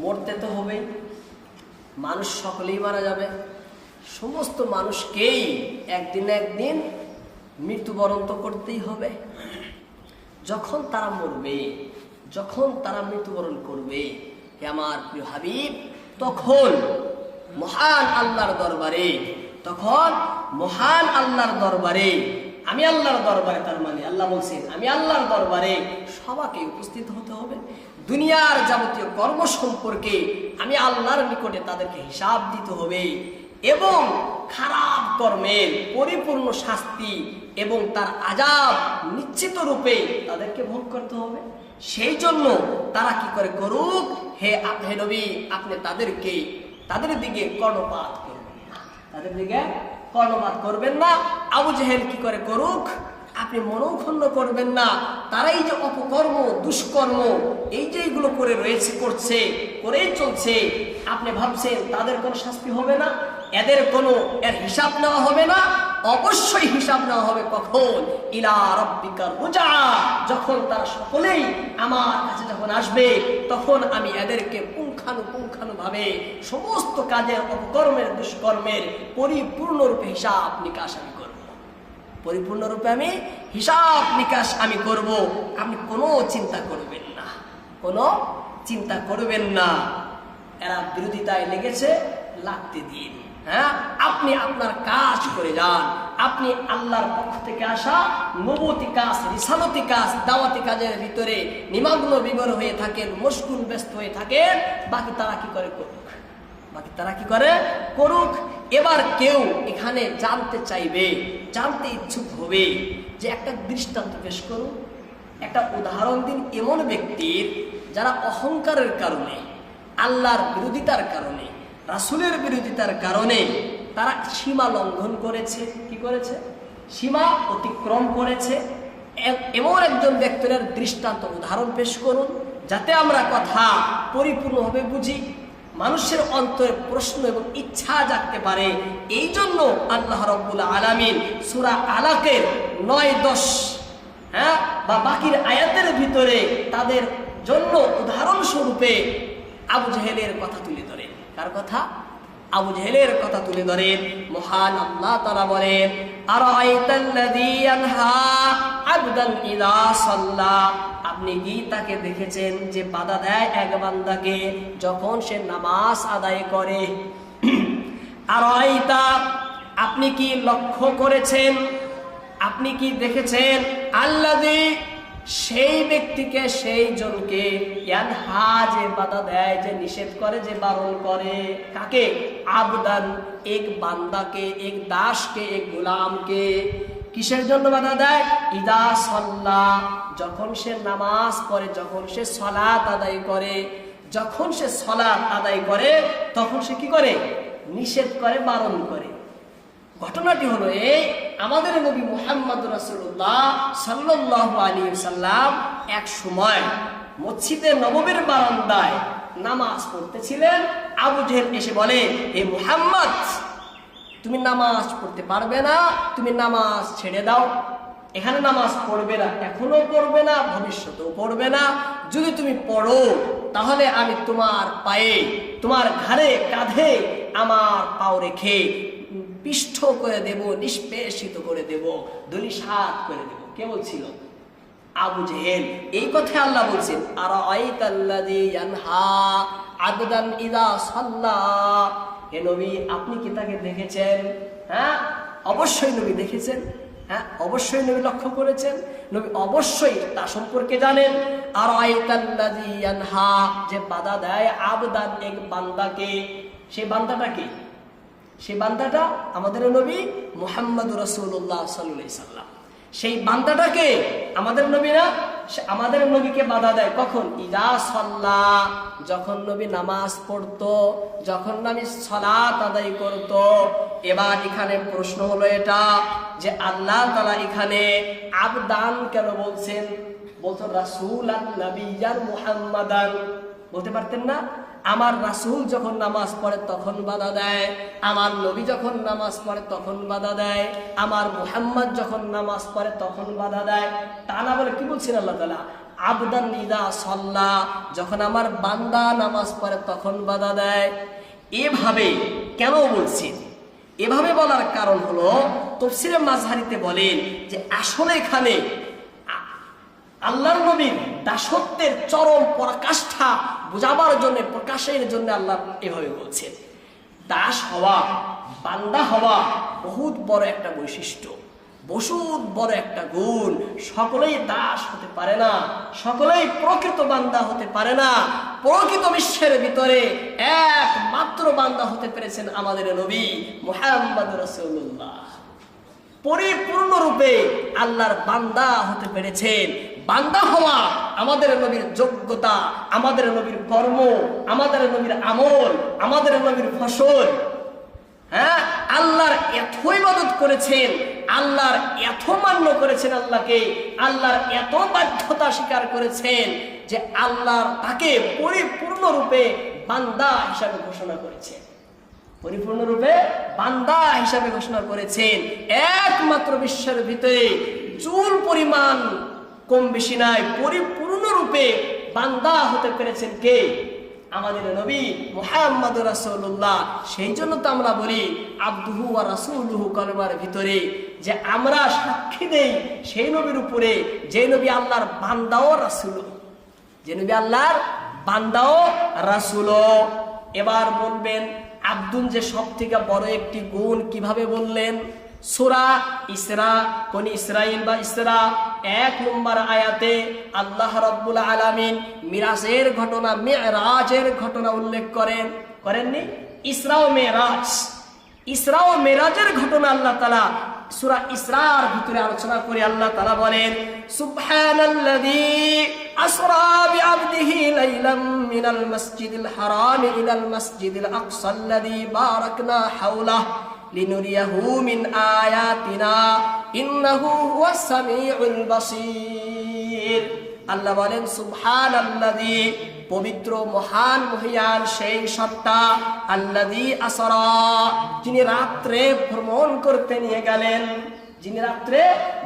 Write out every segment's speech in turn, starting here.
মরতে তো হবে মানুষ সকলেই মারা যাবে। সমস্ত মানুষকেই একদিন একদিন মৃত্যুবরণ তো করতেই হবে। যখন তারা মরবে, যখন তারা মৃত্যুবরণ করবে, হে আমার প্রিয় হাবিব, তখন মহান আল্লাহর দরবারে, তখন মহান আল্লাহর দরবারে, আমি আল্লাহর দরবারে, তার মানে আল্লাহ বলছেন, আমি আল্লাহর দরবারে সবাকে উপস্থিত হতে হবে। দুনিয়ার যাবতীয় কর্ম সম্পর্কে আমি আল্লাহর নিকটে তাদেরকে হিসাব দিতে হবে এবং খারাপ কর্মের পরিপূর্ণ শাস্তি এবং তার আজাব নিশ্চিত রূপে তাদেরকে ভোগ করতে হবে। সেই জন্য তারা কি করে করুক? হে হে নবী, আপনি তাদেরকে, তাদের দিকে কর্ণপাত করবেন না। তাদের দিকে কর্ণপাত করবেন না। আবু জেহেল কি করে করুক? আপনি মনোক্ষুণ্ণ করবেন না। তারাই যে অপকর্ম, দুষ্কর্ম, এই যে এগুলো করে রয়েছে, করছে, করেই চলছে, আপনি ভাবছেন তাদের কোনো শাস্তি হবে না? এদের কোনো, এর হিসাব নেওয়া হবে না? অবশ্যই হিসাব নেওয়া হবে কখন? ইলা রব্বিকার রোজা যখন তারা সকলেই আমার কাছে যখন আসবে, তখন আমি এদেরকে পুঙ্খানু ভাবে সমস্ত কাজের, অপকর্মের, দুষ্কর্মের পরিপূর্ণরূপে হিসাব নিকাশ আমি পরিপূর্ণরূপে আমি হিসাব নিকাশ আমি করব। আপনি কোনো চিন্তা করবেন না। কোনো চিন্তা করবেন না। এরা বিরোধিতায় লেগেছে, লাগতে দিন। হ্যাঁ? আপনি আপনার কাজ করে যান। আপনি আল্লাহর পক্ষ থেকে আসা নবতী কাজ, রিসালতি কাজ, দাওয়াতি কাজের ভিতরে নিমগ্ন বিবর হয়ে থাকেন, মশগুল, ব্যস্ত হয়ে থাকেন। বাকি তারা কি করে করুক? বাকি তারা কি করে করুক? এবার কেউ এখানে জানতে চাইবে, জানতে ইচ্ছুক হবে যে একটা দৃষ্টান্ত পেশ করুন। একটা উদাহরণ দিন এমন ব্যক্তির যারা অহংকারের কারণে, আল্লাহর বিরোধিতার কারণে, রাসুলের বিরোধিতার কারণে তারা সীমা লঙ্ঘন করেছে। কি করেছে? সীমা অতিক্রম করেছে। এমন একজন ব্যক্তির দৃষ্টান্ত উদাহরণ পেশ করুন, যাতে আমরা কথা পরিপূর্ণভাবে বুঝি। মানুষের অন্তরে প্রশ্ন এবং ইচ্ছা জাগতে পারে। এই জন্য আল্লাহ রব্বুল আলামিন সুরা আলাকের নয় দশ হ্যাঁ বা বাকির আয়াতের ভিতরে তাদের জন্য উদাহরণস্বরূপে আবু জাহেলের কথা তুলে ধরেন। কার কথা? আবু জাহেলের কথা তুলে ধরেন। মহান আল্লাহ তারা বলেন আপনি কি তাকে দেখেছেন যে বাধা দেয় এক বান্দাকে যখন সে নামাজ আদায় করে? আর আপনি কি লক্ষ্য করেছেন? আপনি কি দেখেছেন? আল্লাদি সেই ব্যক্তিকে, সেই জনকে ইয়ানহা যে বাধা দেয়, যে নিষেধ করে, যে বারণ করে। কাকে? আবদান, এক বান্দাকে, এক দাসকে, এক গোলামকে। কিসের জন্য বাধা দেয়? ইদা সল্লা, যখন সে নামাজ পড়ে, যখন সে সলাত আদায় করে, যখন সে সলাত আদায় করে, তখন সে কি করে? নিষেধ করে, বারণ করে। ঘটনাটি হলো আমাদের নবী মুহাম্মদ রাসূলুল্লাহ সাল্লাল্লাহু আলাইহি সাল্লাম এক সময় মসজিদে নববীর বারান্দায় নামাজ পড়তেছিলেন। আবু জেহেল এসে বলে, হে মুহাম্মদ, তুমি নামাজ পড়তে পারবে না, তুমি নামাজ ছেড়ে দাও। এখানে নামাজ পড়বে না, এখনও পড়বে না, ভবিষ্যতেও পড়বে না। যদি তুমি পড়ো, তাহলে আমি তোমার পায়ে, তোমার ঘাড়ে কাঁধে আমার পাও রেখে পিষ্ঠ করে দেব, নিষ্পেষিত করে দেব দলিসাত করে দেব। কে বলছিল? আবু জেহেল। এই কথা আল্লাহ বলছেন আর আবদান ইদা সাল্লা। হে নবী, আপনি কি তাকে দেখেছেন? হ্যাঁ? অবশ্যই নবী দেখেছেন। হ্যাঁ? অবশ্যই নবী লক্ষ্য করেছেন। নবী অবশ্যই তা সম্পর্কে জানেন। আর আইতাল্লাযী ইয়ানহা, যে বাধা দেয় আবদান এক বান্দাকে সেই বান্দাটা কি? সেই বান্দাটা আমাদের নবী মুহাম্মদ রসুল্লাহ সাল্লাহ সাল্লাম। সেই বান্দাটাকে আমাদের নবী না আমাদের নবীকে বাধা দেয় কখন? ইদা সল্লা, যখন নবী নামাজ পড়তো, যখন নবী সলাত আদায় করত। এবার এখানে প্রশ্ন হলো এটা যে আল্লাহ তালা এখানে আবদান কেন বলছেন? বলতো রাসুল নবীয়ার মুহাম্মাদান। বলতে পারতেন না? আমার রাসূল যখন নামাজ পড়ে তখন বাধা দেয়, আমার নবী যখন নামাজ পড়ে তখন বাধা দেয়, আমার মুহাম্মদ যখন নামাজ পড়ে তখন বাধা দেয়। তা না বলে কি বলছেন আল্লাহ তালা আবদান নিদা সল্লা, যখন আমার বান্দা নামাজ পড়ে তখন বাধা দেয়। এভাবে কেন বলছি এভাবে বলার কারণ হলো তফসিরে মাঝহারিতে বলেন যে আসলে এখানে আল্লাহর নবীর দাসত্বের চরম পরাকাষ্ঠা বোঝাবার জন্য, প্রকাশের জন্য আল্লাহ এভাবে বলছেন। দাস হওয়া, বান্দা হওয়া বহুত বড় একটা বৈশিষ্ট্য, বহুত বড় একটা গুণ। সকলেই দাস হতে পারে না, সকলেই প্রকৃত বান্দা হতে পারে না। প্রকৃত বিশ্বের ভিতরে একমাত্র বান্দা হতে পেরেছেন আমাদের নবী মোহাম্মদ রসুল্লাহ পরিপূর্ণরূপে আল্লাহর বান্দা হতে পেরেছেন। বান্দা হওয়া আমাদের নবীর যোগ্যতা, আমাদের নবীর কর্ম, আমাদের নবীর আমল, আমাদের নবীর ফসল। হ্যাঁ আল্লাহর এত ইবাদত করেছেন, আল্লাহর এত মান্য করেছেন আল্লাহকে, আল্লাহর এত বাধ্যতা স্বীকার করেছেন যে আল্লাহর তাকে পরিপূর্ণরূপে বান্দা হিসাবে ঘোষণা করেছেন। পরিপূর্ণরূপে বান্দা হিসাবে ঘোষণা করেছেন। একমাত্র বিশ্বের ভিতরে চুল পরিমাণ কম বেশি নাই পরিপূর্ণরূপে বান্দা হতে পেরেছেন কে? আমাদের নবী মোহাম্মদ রাসূলুল্লাহ। সেই জন্য তো আমরা বলি, আব্দুহু আর রাসূলুহু কলমার ভিতরে যে আমরা সাক্ষী দেই সেই নবীর উপরে, যে নবী আল্লাহর বান্দাও রাসূল। যে নবী আল্লাহর বান্দাও রাসূল। এবার বলবেন, আব্দুল যে সব থেকে বড় একটি গুণ কীভাবে বললেন? সুরা ইসরা কোন ইসরাইল বা ইসরা, এক নম্বর আয়াতে আল্লাহ রব্বুল মিরাজের ঘটনা ঘটনা উল্লেখ করেন। করেননি? ঘটনা আল্লাহ তালা সুরা ইসরার ভিতরে আলোচনা করে আল্লাহ তালা বলেন, সুবহানাল্লাযী আসরা লাইলাম মিনাল মাসজিদিল হারাম ইলাল বারাকনা লিনুরিয়াহু মিন আয়াতিনা, ইন্নাহু হুয়াস সামিউল বাসীর। আল্লাহ বলেন সুবহান আল্লাদি পবিত্র মহান মহিয়ান সেই সত্তা আল্লাদি আসরা, যিনি রাত্রে ভ্রমণ করতে নিয়ে গেলেন, যিনি রাত্রে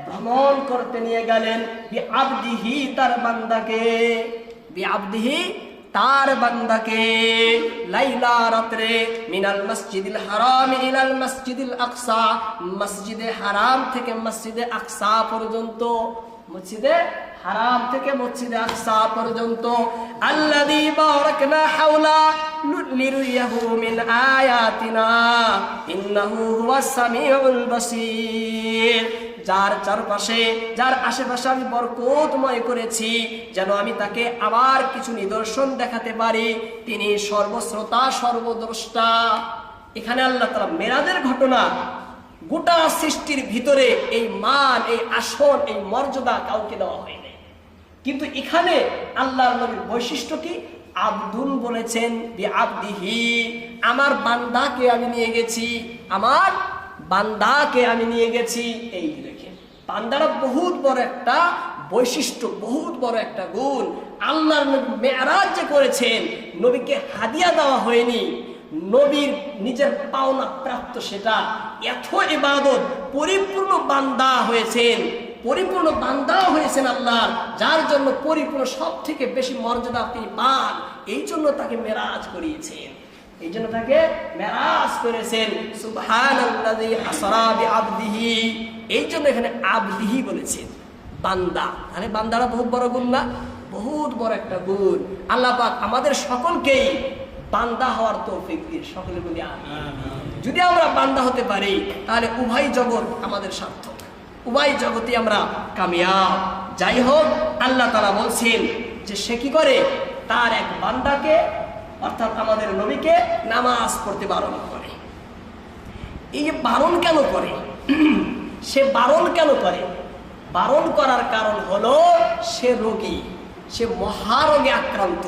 ভ্রমণ করতে নিয়ে গেলেন বি আবদিহি তার বান্দাকে বি আবদিহি তার বান্দাকে লাইলা রাত্রে মিনাল মসজিদিল হারাম ইলাল মসজিদিল আকসা, মসজিদে হারাম থেকে মসজিদে আকসা পর্যন্ত, মসজিদে হারাম থেকে মসজিদে আকসা পর্যন্ত, আল্লাযী বারাকনা হাওলা লিনুরিয়াহু মিন আয়াতিনা, ইন্নাহু হুয়াস সামিউল বাসীর। যার চারপাশে, যার আশেপাশে আমি বরকতময় করেছি, যেন আমি তাকে আবার কিছু নিদর্শন দেখাতে পারি। তিনি সর্বশ্রোতা, সর্বদ্রষ্টা। এখানে আল্লাহ তালা মেরাজের ঘটনা, গোটা সৃষ্টির ভিতরে এই মান, এই আসন, এই মর্যাদা কাউকে দেওয়া হয়নি কিন্তু এখানে আল্লাহর নবীর বৈশিষ্ট্য কি? আব্দুল বলেছেন আব্দিহি আমার বান্দাকে আমি নিয়ে গেছি, আমার বান্দাকে আমি নিয়ে গেছি, এই বান্দারা বহুত বড় একটা বৈশিষ্ট্য, বহুত বড় একটা গুণ। আল্লাহর নবী মেয়ারাজ যে করেছেন, নবীকে হাদিয়া দেওয়া হয়নি। নবীর নিজের পাওনা প্রাপ্ত সেটা। এত ইবাদত পরিপূর্ণ বান্দা হয়েছেন, পরিপূর্ণ বান্দা হয়েছেন আল্লাহ যার জন্য পরিপূর্ণ সব থেকে বেশি মর্যাদা তিনি পান। এই জন্য তাকে মেরাজ করিয়েছেন। এই জন্য তাকে মেরাজ করেছেন। সুবহানাল্লাযী আসরা বিআবদিহি। এই জন্য এখানে আবদিহি বলেছেন বান্দা। তাহলে বান্দারা বহুত বড় গুণ না? বহুত বড় একটা গুণ। আল্লাহ পাক আমাদের সকলকেই বান্দা হওয়ার তৌফিক দিন। সকলে বলি যদি আমরা বান্দা হতে পারি তাহলে উভয় জগৎ আমাদের সার্থক। উভয় জগতে আমরা কামিয়াব। যাই হোক আল্লাহ তারা বলছেন যে সে কি করে? তার এক বান্দাকে অর্থাৎ আমাদের নবীকে নামাজ পড়তে বারণ করে। এই যে বারণ কেন করে? সে বারণ কেন করে? বারণ করার কারণ হলো সে রোগী, সে মহারোগে আক্রান্ত।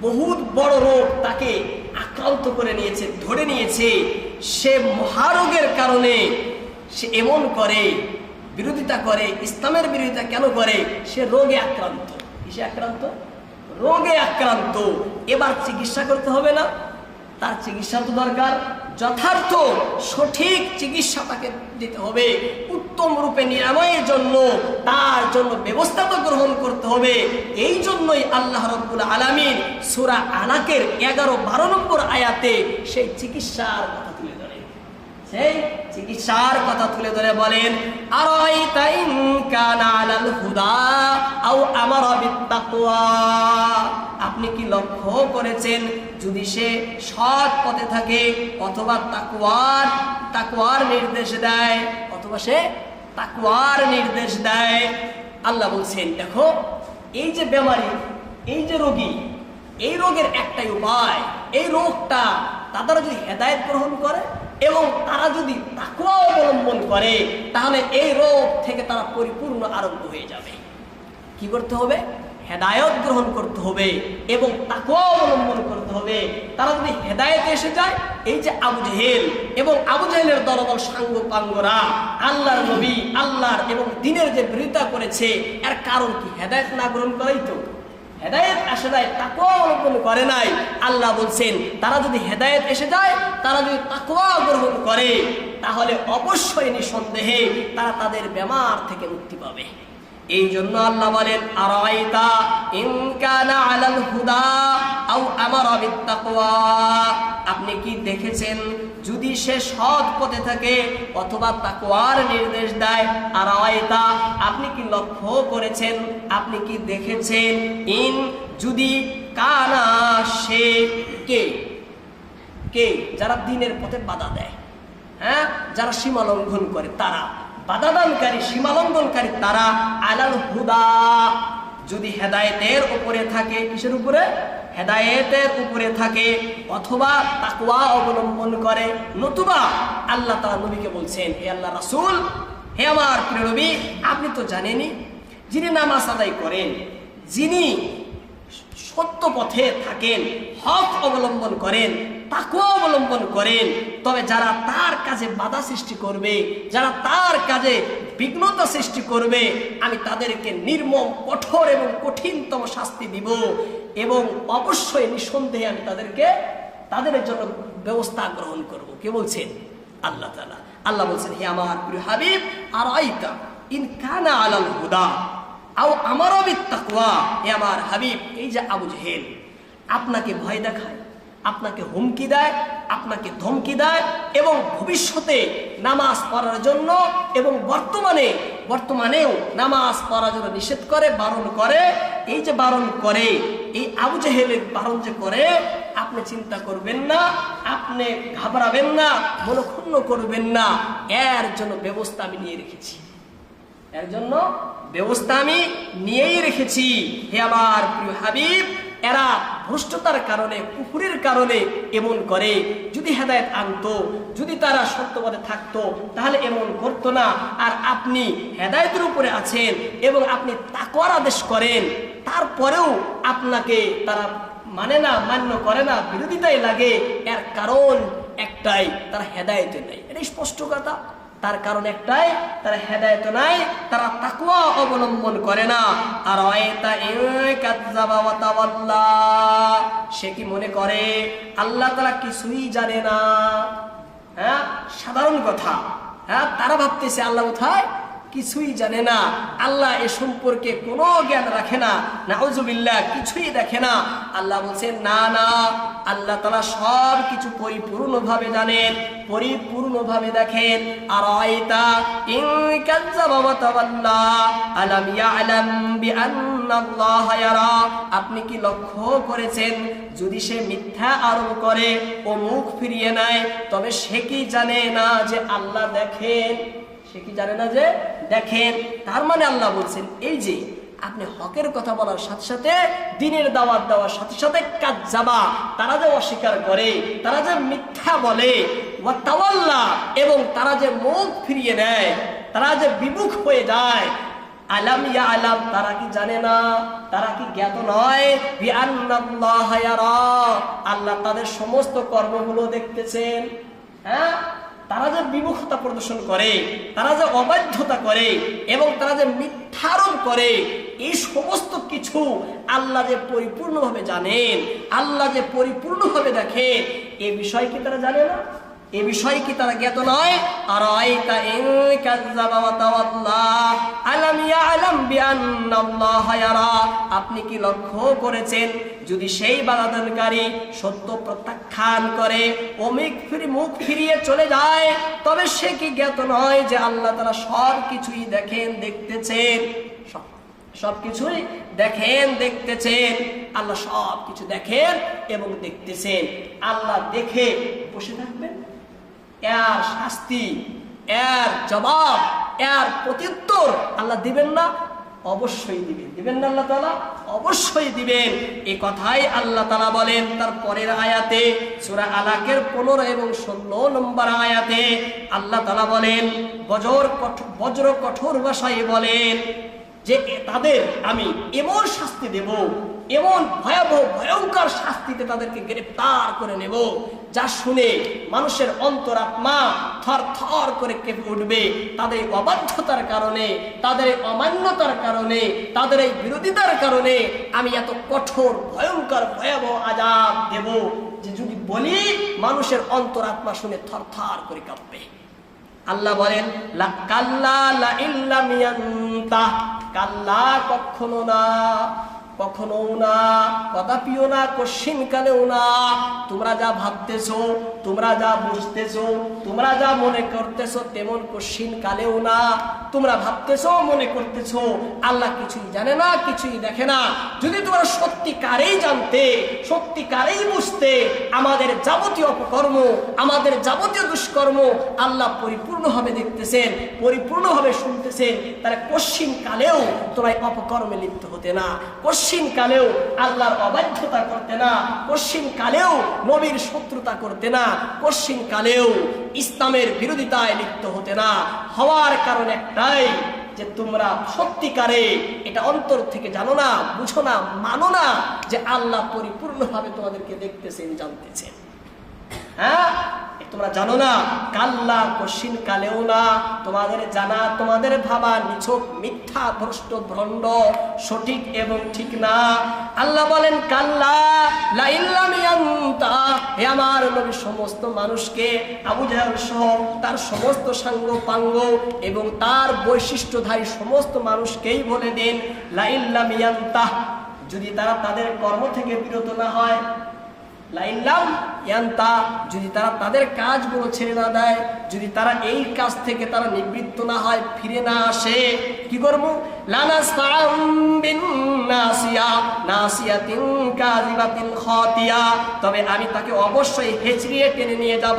বহুত বড় রোগ তাকে আক্রান্ত করে নিয়েছে, ধরে নিয়েছে। সে মহারোগের কারণে সে এমন করে, বিরোধিতা করে, ইসলামের বিরোধিতা কেন করে? সে রোগে আক্রান্ত। কিসে আক্রান্ত? রোগে আক্রান্ত। এবার চিকিৎসা করতে হবে না। তার চিকিৎসা তো দরকার। যথার্থ সঠিক চিকিৎসা তাকে দিতে হবে। উত্তম রূপে নিরাময়ের জন্য, তার জন্য ব্যবস্থা তো গ্রহণ করতে হবে। এই জন্যই আল্লাহ রব্বুল আলামিন সূরা আলাকের এগারো বারো নম্বর আয়াতে সেই চিকিৎসার কথা তুলে ধরেন সেই চিকিৎসার কথা তুলে ধরে বলেন আলাল হুদা আমারা বিত্তাকওয়া আপনি কি লক্ষ্য করেছেন? যদি সে সৎ পথে থাকে, অথবা তাকওয়ার তাকওয়ার নির্দেশ দেয়, অথবা সে তাকওয়ার নির্দেশ দেয়, আল্লাহ বলছেন, দেখো, এই যে বেমারি, এই যে রোগী, এই রোগের একটাই উপায়, এই রোগটা তারা যদি হেদায়েত গ্রহণ করে এবং তারা যদি তাকুয়া অবলম্বন করে, তাহলে এই রোগ থেকে তারা পরিপূর্ণ আরোগ্য হয়ে যাবে। কি করতে হবে? হেদায়ত গ্রহণ করতে হবে এবং তাকুয়া অবলম্বন করতে হবে। তারা যদি হেদায়েতে এসে যায়, এই যে আবু জেহেল এবং আবু জেহেলের সাঙ্গ পাঙ্গরা আল্লাহর নবী, আল্লাহর এবং দিনের যে বিরোধিতা করেছে, এর কারণ কি? হেদায়েত না গ্রহণ করাই তো। হেদায়েত আসে নাই তাকুয়া অবলম্বন করে নাই। আল্লাহ বলছেন, তারা যদি হেদায়েত এসে যায়, তারা যদি তাকুয়া গ্রহণ করে, তাহলে অবশ্যই নিঃসন্দেহে তারা তাদের বেমার থেকে মুক্তি পাবে। এই জন্য আল্লাহ বলেন, আরাইতা ইন কানা আলাল হুদা আও আমারা বিত্তাকওয়া। আপনি কি দেখেছেন? যদি সে সৎ পথে থাকে অথবা তাকওয়ার নির্দেশ দেয়, আরাইতা, আপনি কি লক্ষ্য করেছেন? আপনি কি দেখেছেন? ইন, যদি কানা সে কে? কে? যারা দিনের পথে বাধা দেয় হ্যাঁ? যারা সীমা লঙ্ঘন করে, তারা। বাধাদানকারী, সীমালঙ্ঘনকারী, তারা আলাল হুদা। যদি হেদায়েতের উপরে থাকে, কিসের উপরে? হেদায়েতের উপরে থাকে, অথবা তাকওয়া অবলম্বন করে। নতুবা আল্লাহ তাআলা নবীকে বলছেন, হে আল্লাহ রাসূল, হে আমার প্রিয় নবী, আপনি তো জানেনই, যিনি নামাজ আদায় করেন, যিনি সত্য পথে থাকেন, হক অবলম্বন করেন তাকুয়া অবলম্বন করেন। তবে যারা তার কাজে বাধা সৃষ্টি করবে, যারা তার কাজে বিঘ্নতা সৃষ্টি করবে, আমি তাদেরকে নির্মম, কঠোর এবং কঠিনতম শাস্তি দিব এবং অবশ্যই নিঃসন্দেহে আমি তাদেরকে, তাদের জন্য ব্যবস্থা গ্রহণ করব। কে বলছেন? আল্লাহ তাআলা। আল্লাহ বলছেন, হে আমার প্রিয় হাবিব আর আইতা ইন কানা আলাল হুদা, আও আমারও তাকুয়া এ আমার হাবিব, এই যে আবু জেহেল, আপনাকে ভয় দেখায়। আপনাকে হুমকি দেয়, আপনাকে ধমকি দেয় এবং ভবিষ্যতে নামাজ পড়ার জন্য এবং বর্তমানে, বর্তমানেও নামাজ পড়ার জন্য নিষেধ করে, বারণ করে। এই যে বারণ করে, এই আবু জেহেলের বারণ যে করে, আপনি চিন্তা করবেন না, আপনি ঘাবড়াবেন না, মনক্ষুণ্ণ করবেন না। এর জন্য ব্যবস্থা আমি নিয়ে রেখেছি। এর জন্য ব্যবস্থা আমি নিয়েই রেখেছি। হে আমার প্রিয় হাবিব, এরা ভ্রষ্টতার কারণে পুকুরের কারণে এমন করে। যদি হেদায়ত আনতো, যদি তারা সত্যপথে থাকতো, তাহলে এমন করতো না। আর আপনি হেদায়তের উপরে আছেন এবং আপনি তাকওয়ার আদেশ করেন, তারপরেও আপনাকে তারা মানে না, মান্য করে না বিরোধিতাই লাগে। এর কারণ একটাই, তারা হেদায়তে নেই। এটা স্পষ্ট কথা। তার কারণ একটাই, তারা হেদায়ত নাই, তারা তাকুয়া অবলম্বন করে না। আর সে কি মনে করে? আল্লাহ তারা কিছুই জানে না। হ্যাঁ? সাধারণ কথা। হ্যাঁ? তারা ভাবতেছে আল্লাহ কোথায়? কিছুই জানে না। আল্লাহ এ সম্পর্কে কোনো জ্ঞান রাখে না। নাউজুবিল্লাহ, কিছুই দেখে না। আল্লাহ বলছেন না না, আল্লাহ তালা সব কিছু পরিপূর্ণভাবে জানেন। পরিপূর্ণভাবে দেখেন আর আয়তা ইন কাজ্জাবা ওয়া তাওয়াল্লা, আলাম ইয়ালাম বিআন্নাল্লাহ ইয়ারা, আপনি কি লক্ষ্য করেছেন যদি সে মিথ্যা আরোপ করে ও মুখ ফিরিয়ে নেয়, তবে সে কি জানে না যে আল্লাহ দেখেন? সে কি জানে না যে দেখেন? তার মানে আল্লাহ বলছেন, এই যে আপনি হকের কথা বলার সাথে সাথে, দিনের দাওয়াত দেওয়ার সাথে সাথে কাজ যাবা তারা যে অস্বীকার করে, তারা যে মিথ্যা বলে, ওয়া তাওয়াল্লা, এবং তারা যে মুখ ফিরিয়ে নেয় তারা যে বিমুখ হয়ে যায়, আলাম ইয়া আলাম, তারা কি জানে না? তারা কি জ্ঞাত নয়? আল্লাহ তাদের সমস্ত কর্মগুলো দেখতেছেন। হ্যাঁ? তারা যে বিমুখতা প্রদর্শন করে, তারা যে অবাধ্যতা করে এবং তারা যে মিথ্যারোপ করে, এই সমস্ত কিছু আল্লাহ যে পরিপূর্ণভাবে জানেন, আল্লাহ যে পরিপূর্ণভাবে দেখেন, এ বিষয় কি তারা জানে না? এ বিষয় কি তারা জ্ঞাত নয়? আর আইতা ইন কাযযাবা ওয়া তাওয়াল্লা। আলাম ইয়ালাম বিআন্নাল্লাহ ইয়ারা। আপনি কি লক্ষ্য করেছেন, যদি সেই বাধাদানকারী সত্য প্রত্যাখ্যান করে, অমিক ফিরে মুখ ফিরিয়ে চলে যায়, তবে সে কি জ্ঞাত নয় যে আল্লাহ তারা সব কিছুই দেখেন, দেখতেছেন? সব, সবকিছুই দেখেন, দেখতেছেন। আল্লাহ সব কিছু দেখেন এবং দেখতেছেন। আল্লাহ দেখে বসে থাকবেন। এর শাস্তি, এর জবাব, এর প্রত্যুত্তর আল্লাহ দিবেন না? অবশ্যই দিবেন। দিবেন না আল্লাহ তালা অবশ্যই দিবেন। এই কথাই আল্লাহ তালা বলেন তার পরের আয়াতে, সুরা আলাকের পনেরো এবং ষোলো নম্বর আয়াতে আল্লাহ তালা বলেন, বজর বজ্র কঠোর ভাষায় বলেন যে, এ- তাদের আমি এমন শাস্তি দেব এমন ভয়াবহ, ভয়ঙ্কর শাস্তিতে তাদেরকে গ্রেপ্তার করে নেব, যা শুনে মানুষের অন্তরাত্মা থর থর করে কেঁপে উঠবে। তাদের অবাধ্যতার কারণে, তাদের অমান্যতার কারণে, তাদের এই বিরোধিতার কারণে আমি এত কঠোর, ভয়ঙ্কর, ভয়াবহ আজাব দেব, যে যদি বলি, মানুষের অন্তরাত্মা শুনে থর থর করে কাঁপবে। আল্লাহ বলেন, লা কাল্লা কাল্লা কখনো না। কখনো না কদাপিও না কশিন কালেও না। তোমরা যা ভাবতেছো, তোমরা যা বুঝতেছো, তোমরা যা মনে করতেছো, তেমন কশিন কালেও না। তোমরা ভাবতেছো, মনে করতেছো, আল্লাহ কিছুই জানে না, কিছুই দেখে না। যদি তোমরা সত্যিকারেই জানতে, সত্যিকারেই বুঝতে, আমাদের যাবতীয় অপকর্ম, আমাদের যাবতীয় দুষ্কর্ম আল্লাহ পরিপূর্ণভাবে দেখতেছেন, পরিপূর্ণভাবে শুনতেছেন তারা কশিন কালেও তোমরা অপকর্মে লিপ্ত হতে না। কশিন কালেও আল্লাহর অবাধ্যতা করতে না পশ্চিমকালেও কালেও নবীর শত্রুতা করতে না পশ্চিমকালেও কালেও ইসলামের বিরোধিতায় লিপ্ত হতে না। হওয়ার কারণ একটাই, যে তোমরা সত্যিকারে এটা অন্তর থেকে জানো না, বুঝো না, মানো না যে আল্লাহ পরিপূর্ণভাবে তোমাদেরকে দেখতেছেন, জানতেছেন। হ্যাঁ? তোমরা জানো না, কাল্লা কশিন কালেও না। তোমাদের জানা, তোমাদের ভাবা নিছক মিথ্যা ভ্রষ্ট ভ্রণ্ড, সঠিক এবং ঠিক না। আল্লাহ বলেন, কাল্লা হে আমার নবী, সমস্ত মানুষকে আবু সহ তার সমস্ত সাঙ্গ পাঙ্গ এবং তার বৈশিষ্ট্যধারী সমস্ত মানুষকেই বলে দিন লা ইল্লাম ইয়ান্তা। যদি তারা তাদের কর্ম থেকে বিরত না হয় ইয়ান্তা, যদি তারা তাদের কাজগুলো ছেড়ে না দেয়, যদি তারা এই কাজ থেকে তারা নিবৃত্ত না হয়, ফিরে না আসে, কি করব? তবে আমি তাকে অবশ্যই হেঁচড়িয়ে টেনে নিয়ে যাব,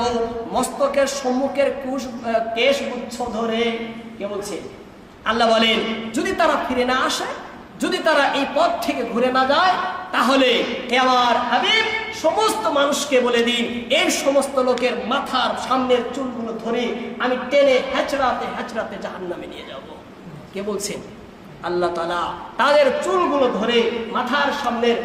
মস্তকের সম্মুখের কুশ কেশ গুচ্ছ ধরে। কে বলছে? আল্লাহ বলেন, যদি তারা ফিরে না আসে যদি তারা এই পথ থেকে ঘুরে না যায়, তাহলে হে আমার হাবিব, সমস্ত মানুষকে বলে দিন, এই সমস্ত লোকের মাথার সামনের চুলগুলো ধরে আমি টেনে হ্যাচড়াতে হ্যাচড়াতে জাহান নামে নিয়ে যাব। কে বলছেন? আল্লাহ তালা তাদের চুলগুলো ধরে মাথার সামনের,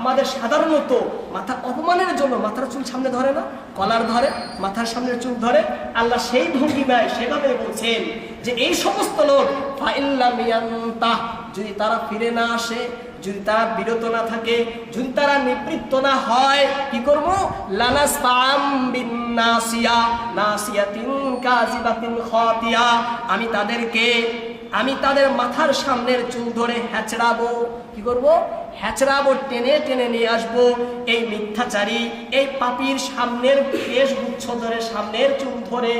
আমাদের সাধারণত মাথা অপমানের জন্য মাথার চুল সামনে ধরে না, কলার ধরে, মাথার সামনের চুল ধরে। আল্লাহ সেই ভঙ্গিমায় সেভাবে বলছেন যে এই সমস্ত লোক যদি তারা ফিরে না আসে, যদি তারা বিরত না থাকে, যদি তারা নিবৃত্ত না হয়, কি করব? লানাস খাতিয়া। আমি তাদেরকে, আমি তাদের মাথার সামনের চুল ধরে হ্যাচড়াবো কি করব? হ্যাচড়াবো টেনে টেনে নিয়ে আসব। এই মিথ্যাচারী, এই পাপির সামনের কেশ গুচ্ছ ধরে সামনের চুল ধরে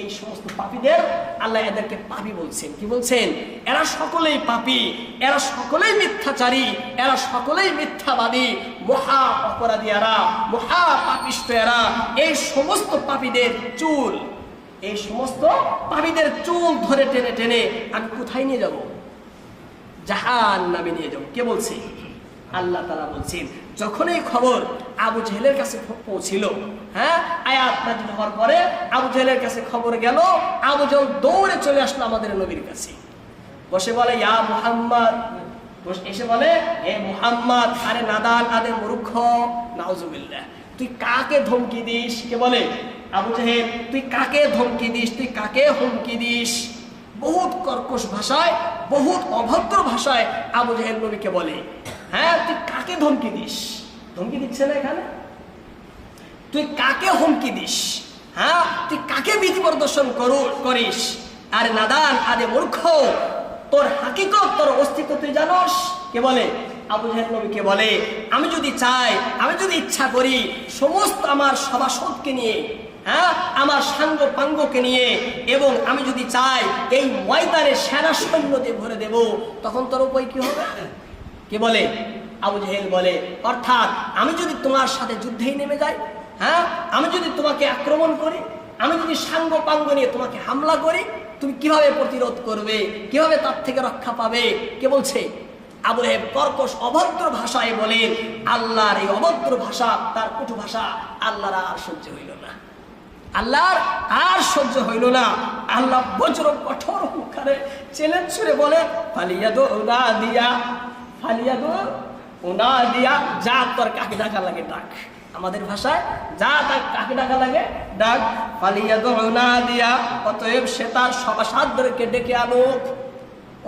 এই সমস্ত পাপীদের আল্লাহ এদেরকে পাপী বলছেন। কি বলছেন? এরা সকলেই পাপী, এরা সকলেই মিথ্যাচারী, এরা সকলেই মিথ্যাবাদী, মহা অপরাধী এরা, মহা পাপিষ্ট এরা। এই সমস্ত পাপীদের চুল, এই সমস্ত পাপীদের চুল ধরে টেনে টেনে আমি কোথায় নিয়ে যাব? জাহান নামে নিয়ে যাব। কে বলছে? আল্লাহ তালা বলছেন, যখন এই খবর আবু জেহেলের কাছে পৌঁছিল হ্যাঁ আয়াত নাজিল হওয়ার পরে আবু জেহেলের কাছে খবর গেল, আবু জেহেল দৌড়ে চলে আসলো আমাদের নবীর কাছে। বসে বলে, ইয়া মুহাম্মদ। এসে বলে, এ মুহাম্মদ, আরে নাদান আদে মূর্খ, নাউজুবিল্লাহ, তুই কাকে ধমকি দিস? কে বলে, আবু জেহেল, তুই কাকে ধমকি দিস? তুই কাকে হুমকি দিস? বহুত কর্কশ ভাষায়, বহুত অভদ্র ভাষায় আবু জাহেল নবীকে বলে হ্যাঁ তুই কাকে ধমকি দিস? ধমকি দিচ্ছে না এখানে? তুই কাকে হুমকি দিস? হ্যাঁ তুই কাকে বিধি প্রদর্শন করু, করিস? আরে নাদান, আরে মূর্খ, তোর হাকিকত, তোর অস্তিত্ব তুই জানোস? কে বলে? আবু জাহেল নবীকে বলে, আমি যদি চাই, আমি যদি ইচ্ছা করি, সমস্ত আমার সভাসদকে নিয়ে হ্যাঁ আমার সাঙ্গ পাঙ্গকে নিয়ে এবং আমি যদি চাই এই ময়দানে সেনা সৈন্য দিয়ে ভরে দেব, তখন তোর উপায় কি হবে? কে বলে? আবু জাহেল বলে, অর্থাৎ আমি যদি তোমার সাথে যুদ্ধেই নেমে যাই হ্যাঁ আমি যদি তোমাকে আক্রমণ করি, আমি যদি সাঙ্গ পাঙ্গ নিয়ে তোমাকে হামলা করি, তুমি কীভাবে প্রতিরোধ করবে? কীভাবে তার থেকে রক্ষা পাবে? কে বলছে? আবু লেহেব কর্কশ অভদ্র ভাষায় বলেন আল্লাহর এই অভদ্র ভাষা তার কটু ভাষা, আল্লাহর আর সহ্য হইল আল্লাহর আর সহ্য হইল না। আল্লাহ বজ্র কঠোর মুখারে চ্যালেঞ্জ ছুড়ে বলে, ফালিয়াদো উনা দিয়া ফালিয়া ফালিয়াদো উনা দিয়া যা তোর কাকে ডাকা লাগে ডাক। আমাদের ভাষায়, যা তার কাকে ডাকা লাগে ডাক। ফালিয়াদো উনা দিয়া অতএব সে তার সভাসাদদেরকে ডেকে আনুক।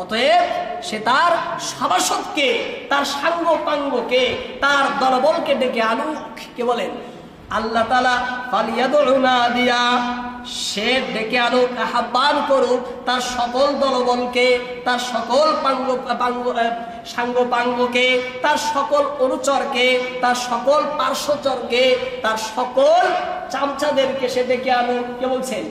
অতএব সে তার সভাসদকে, তার সাঙ্গ পাঙ্গকে তার দলবলকে ডেকে আনুক। কে বলেন? আল্লাহ তালা ফালিয়াদুনা দিয়া, সে ডেকে আনুক, আহ্বান করুক, তার সকল দলবলকে, তার সকল সাঙ্গ পাঙ্গকে তার সকল অনুচরকে, তার সকল পার্শ্বচরকে, তার সকল চামচাদেরকে সে ডেকে আনুক। কে বলছেন?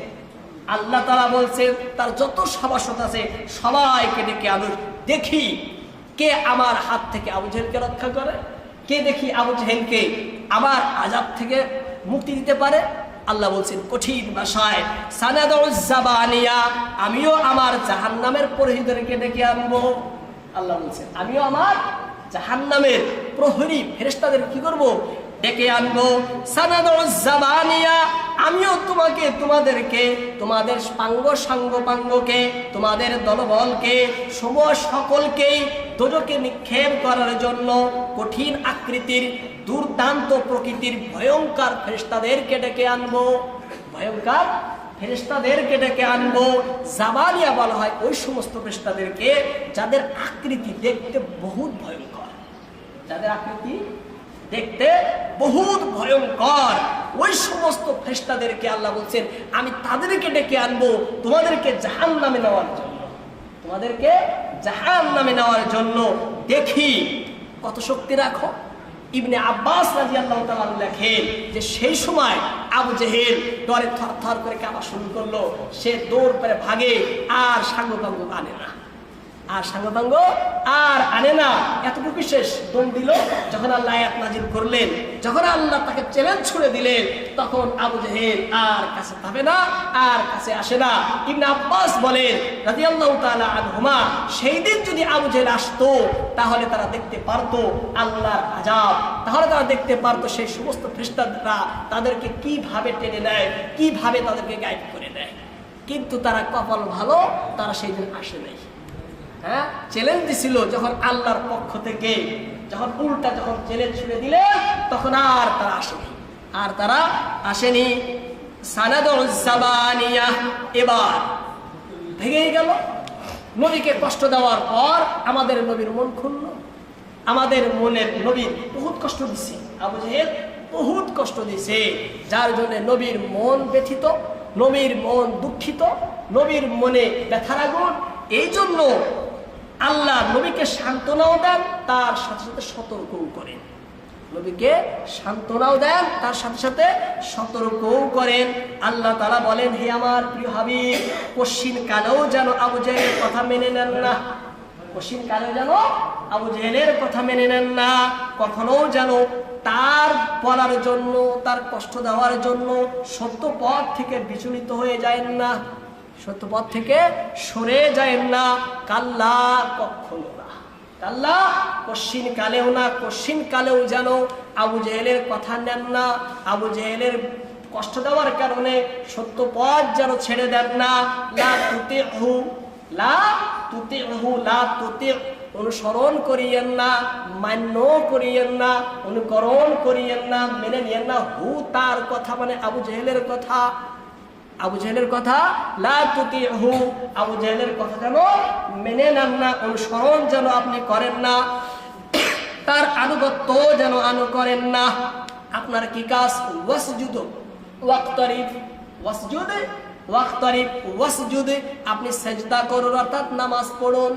আল্লাহ তালা বলছেন, তার যত সভাসদ আছে, সবাইকে ডেকে আনুক। দেখি কে আমার হাত থেকে আবু জেহেলকে রক্ষা করে। কে দেখি আবু জেহেলকে আমার আজাব থেকে মুক্তি দিতে পারে? আল্লাহ বলছেন, কঠিন ভাষায় সানাদিয়া আমিও আমার জাহান নামের পরিহিতকে ডেকে আনব। আল্লাহ বলছেন, আমিও আমার জাহান নামের প্রহরী ফেরেস্তাদের কি করব? ডেকে আনব। সানাদিয়া আমিও তোমাকে, তোমাদেরকে, তোমাদের পাঙ্গ সাঙ্গ পাঙ্গকে তোমাদের দলবলকে সময় সকলকেই দোজকে নিক্ষেপ করার জন্য কঠিন আকৃতির, দুর্দান্ত প্রকৃতির ভয়ঙ্কর ফেরেশতাদেরকে ডেকে আনব। ভয়ঙ্কর ফেরেশতাদেরকে ডেকে আনব। জাবানিয়া বলা হয় ওই সমস্ত ফেরেশতাদেরকে যাদের আকৃতি দেখতে বহুত ভয়ঙ্কর। যাদের আকৃতি দেখতে বহুত ভয়ঙ্কর। ওই সমস্ত ফেরেশতাদেরকে আল্লাহ বলছেন, আমি তাদেরকে ডেকে আনব, তোমাদেরকে জাহান নামে নেওয়ার জন্য। তোমাদেরকে জাহান নামে নেওয়ার জন্য দেখি। কত শক্তি রাখো। ইবনে আব্বাস রাজি আল্লাহ লেখেন যে, সেই সময় আবু জেহেল ডরে থর থর করে কাঁপা শুরু করল। সে দৌড় করে ভাগে আর সাঙ্গ সাঙ্গপাঙ্গ আনে না। আর সাঙ্গপাঙ্গ আর আনে না। এতটুকু শেষ। দম দিল। যখন আল্লাহ আয়াত নাজির করলেন, যখন আল্লাহ তাকে চ্যালেঞ্জ ছুড়ে দিলেন, তখন আবু জেহেল আর কাছে পাবে না, আর কাছে আসে না। ইবনে আব্বাস বলেন, রাদিয়াল্লাহু তাআলা আনহুমা, সেই দিন যদি আবু জেহেল আসতো, তাহলে তারা দেখতে পারতো আল্লাহর আজাব তাহলে তারা দেখতে পারতো সেই সমস্ত খ্রিস্টানরা তাদেরকে কীভাবে টেনে নেয়, কীভাবে তাদেরকে গাইড করে নেয়। কিন্তু তারা কপাল ভালো, তারা সেই দিন আসে নাই। হ্যাঁ? চ্যালেঞ্জ দিছিল যখন আল্লাহর পক্ষ থেকে, যখন উল্টা যখন চ্যালেঞ্জ ছুড়ে দিলেন তখন আর তারা আসেনি। আর তারা আসেনি। সানাদিয়া এবার ভেঙে গেল। নবীকে কষ্ট দেওয়ার পর আমাদের নবীর মন খুলল আমাদের মনের নবীর বহুত কষ্ট দিছে। আবু বহুত কষ্ট দিছে। যার জন্য নবীর মন ব্যথিত, নবীর মন দুঃখিত, নবীর মনে ব্যথার আগুন। এই জন্য আল্লাহ নবীকে সান্ত্বনাও দেন, তার সাথে সাথে সতর্কও করেন। নবীকে সান্ত্বনাও দেন, তার সাথে সাথে সতর্কও করেন। আল্লাহ তালা বলেন, হে আমার প্রিয় হাবিব কশিন কালেও যেন আবু জাহেলের কথা মেনে নেন না। কশিন কালেও যেন আবু জাহেলের কথা মেনে নেন না। কখনো যেন তার বলার জন্য, তার কষ্ট দেওয়ার জন্য সত্য পথ থেকে বিচলিত হয়ে যায় না। সত্য পথ থেকে সরে যায় না। কাল্লা কখনো না। কাল্লা কশিন কালেও না কশিন কালেও যেন আবু জেহেলের কথা নেন না। আবু জেহেলের কষ্ট দেওয়ার কারণে সত্য পথ যেন ছেড়ে দেন না। লা তুতে হু লা তুতে হু লা তুতে অনুসরণ করিয়েন না, মান্য করিয়েন না, অনুকরণ করিয়েন না, মেনে নিয়েন না। হু তার কথা মানে আবু জেহেলের কথা। আবু জেহেলের কথা তুতিহু। আবু জেহেলের কথা যেন মেনে নেন না, অনুসরণ যেন আপনি করেন না, তার আনুগত্য যেন আনু করেন না। আপনার কি কাজ? ওয়াসজুদ, ওয়াক্তারিফ। ওয়াসজুদ ওয়াক্তারিফ, ওয়াসজুদ। আপনি সেজদা করুন, অর্থাৎ নামাজ পড়ুন।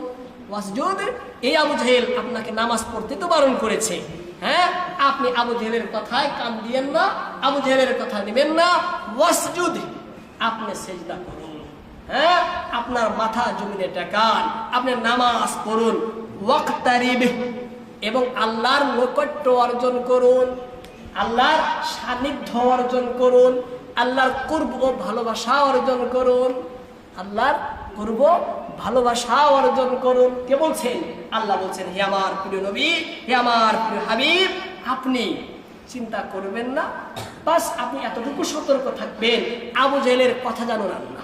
ওয়াসজুদ, এই আবু জেহেল আপনাকে নামাজ পড়তে তো বারণ করেছে। হ্যাঁ? আপনি আবু জেহেলের কথায় কান দিয়েন না, আবু জেহেলের কথা নেবেন না। ওয়াসজুদ আপনি সেজদা করুন। হ্যাঁ? আপনার মাথা জমিনে টেকান। আপনি নামাজ পড়ুন। এবং আল্লাহর নৈকট্য অর্জন করুন। আল্লাহর সান্নিধ্য অর্জন করুন। আল্লাহর কুর্ব ও ভালোবাসা অর্জন করুন। আল্লাহর করব ভালোবাসা অর্জন করুন। কে বলছেন? আল্লাহ বলছেন, হে আমার প্রিয় নবী, হে আমার প্রিয় হাবিব, আপনি চিন্তা করবেন না। বাস আপনি এতটুকু সতর্ক থাকবেন। আবু জেলের কথা জানুন না।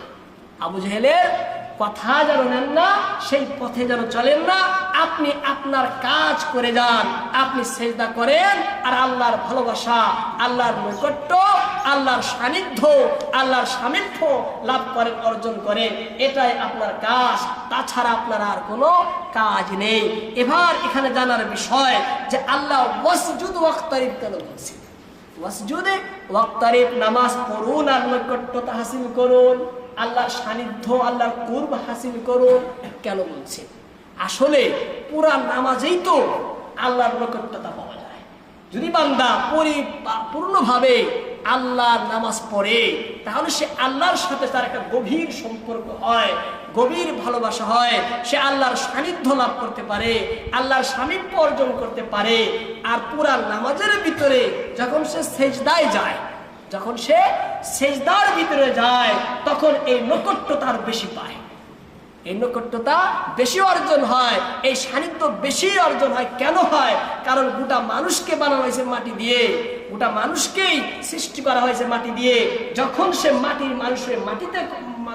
আবু জেহেলের কথা যেন নেন না, সেই পথে যেন চলেন না। আপনি আপনার কাজ করে যান, আপনি সেজদা করেন, আর আল্লাহর ভালোবাসা, আল্লাহর নৈকট্য আল্লাহর সান্নিধ্য, আল্লাহর সামিধ্য লাভ করেন অর্জন করেন এটাই আপনার কাজ। তাছাড়া আপনার আর কোনো কাজ নেই। এবার এখানে জানার বিষয় যে আল্লাহ ওয়াসজুদ ওয়াক্তারিফ কেন বলছেন? ওয়াসজুদে ওয়াক্তারিফ নামাজ পড়ুন আর নৈকট্যতা হাসিল করুন, আল্লাহর সান্নিধ্য, আল্লাহর কুর্ব হাসিল করুন কেন বলছে আসলে পুরা নামাজেই তো আল্লাহর নৈকট্যতা যদি বান্দা পরিপূর্ণভাবে আল্লাহর নামাজ পড়ে, তাহলে সে আল্লাহর সাথে তার একটা গভীর সম্পর্ক হয়, গভীর ভালোবাসা হয়, সে আল্লাহর সান্নিধ্য লাভ করতে পারে, আল্লাহর সামীপ্য অর্জন করতে পারে, আর পুরা নামাজের ভিতরে যখন সে সেজদায় যায়, যখন সে সেজদার ভিতরে যায়, তখন এই নৈকট্য তার বেশি পায়। এই নৈকট্যতা বেশি অর্জন হয়, এই সান্নিধ্য বেশি অর্জন হয়। কেন হয়? কারণ গোটা মানুষকে বানানো হয়েছে মাটি দিয়ে। গোটা মানুষকেই সৃষ্টি করা হয়েছে মাটি দিয়ে। যখন সে মাটির মানুষের মাটিতে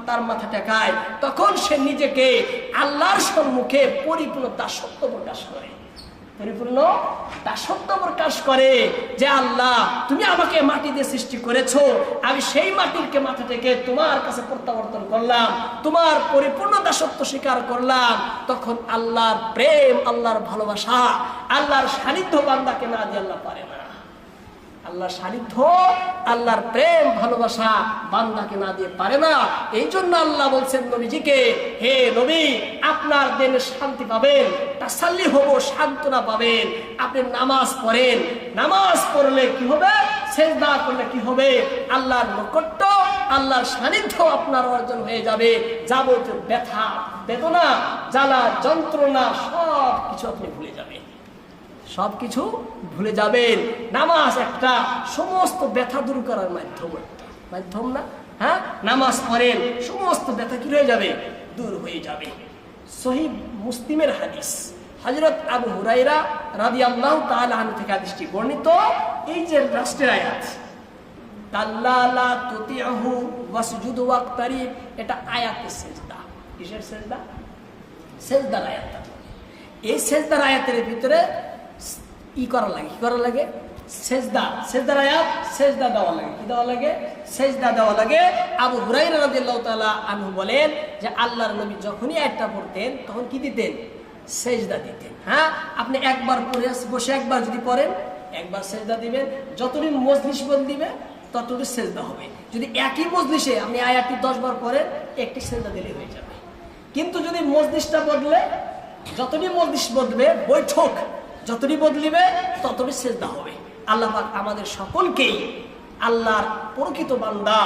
তার মাথা টেকায় তখন সে নিজেকে আল্লাহর সম্মুখে পরিপূর্ণ দাসত্ব প্রকাশ করে। পরিপূর্ণ দাসত্ব প্রকাশ করে যে আল্লাহ, তুমি আমাকে মাটি দিয়ে সৃষ্টি করেছ। আমি সেই মাটিরকে মাথা থেকে তোমার কাছে প্রত্যাবর্তন করলাম, তোমার পরিপূর্ণ দাসত্ব স্বীকার করলাম। তখন আল্লাহর প্রেম, আল্লাহর ভালোবাসা, আল্লাহর সান্নিধ্য বান্দাকে না দিয়ে আল্লাহ পারে না। আল্লাহর সান্নিধ্য, আল্লাহর প্রেম, ভালোবাসা বান্দাকে না দিয়ে পারে না। এই জন্য আল্লাহ বলছেন নবীজিকে, হে নবী, আপনার দিন শান্তি পাবেন, তাসাল্লি হব, সান্ত্বনা পাবেন, আপনি নামাজ পড়েন। নামাজ পড়লে কি হবে? সেজদা করলে কি হবে? আল্লাহর নৈকট্য আল্লাহর সান্নিধ্য আপনার অর্জন হয়ে যাবে। যাবতীয় ব্যথা, বেদনা, জ্বালা, যন্ত্রণা সব কিছু আপনি ভুলে যাবেন। সব কিছু ভুলে যাবেন। নামাজ একটা সমস্ত ব্যথা দূর করার মাধ্যম। মাধ্যম না? হ্যাঁ? নামাজ পড়েন, সমস্ত ব্যথা কি হয়ে যাবে? দূর হয়ে যাবে। শহীদ মুসলিমের হাদিস। হজরত আবু হুরাইরা রাদি আল্লাহ তালু থেকে হাদিসটি বর্ণিত। এই যে রাষ্ট্রের আয়াত এটা আয়াতের এই আয়াতের ভিতরে ই করা লাগে কি করা লাগে সেজদা সেজদা দেওয়া লাগে, কি দেওয়া লাগে? সেজদা দেওয়া লাগে। আবু বলেন যে আল্লাহর যখনই একটা পড়তেন, তখন কি দিতেন? সেজদা দিতেন হ্যাঁ? আপনি একবার পড়ে বসে একবার যদি পড়েন, একবার সেজদা দিবেন। যতদিন মজলিস বল দিবে, ততদিন সেজদা হবে। যদি একই মজলিসে আপনি আয়াতটি দশ বার পড়েন, একটি সেজদা দিলে হয়ে যাবে। কিন্তু যদি মজলিসটা বদলে, যতদিন মজলিস বদবে বৈঠক যতটি বদলিবে, ততটি সেজদা হবে। আল্লাহ আমাদের সকলকেই আল্লাহর প্রকৃত বান্দা,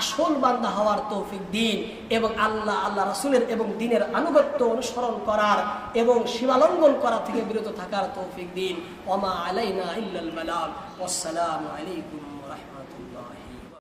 আসল বান্দা হওয়ার তৌফিক দিন এবং আল্লাহ আল্লাহ রাসুলের এবং দিনের আনুগত্য অনুসরণ করার এবং সীমালঙ্ঘন করা থেকে বিরত থাকার তৌফিক দিন। ওমা আলাইনা ইল্লাল আসসালামু আলাইকুম।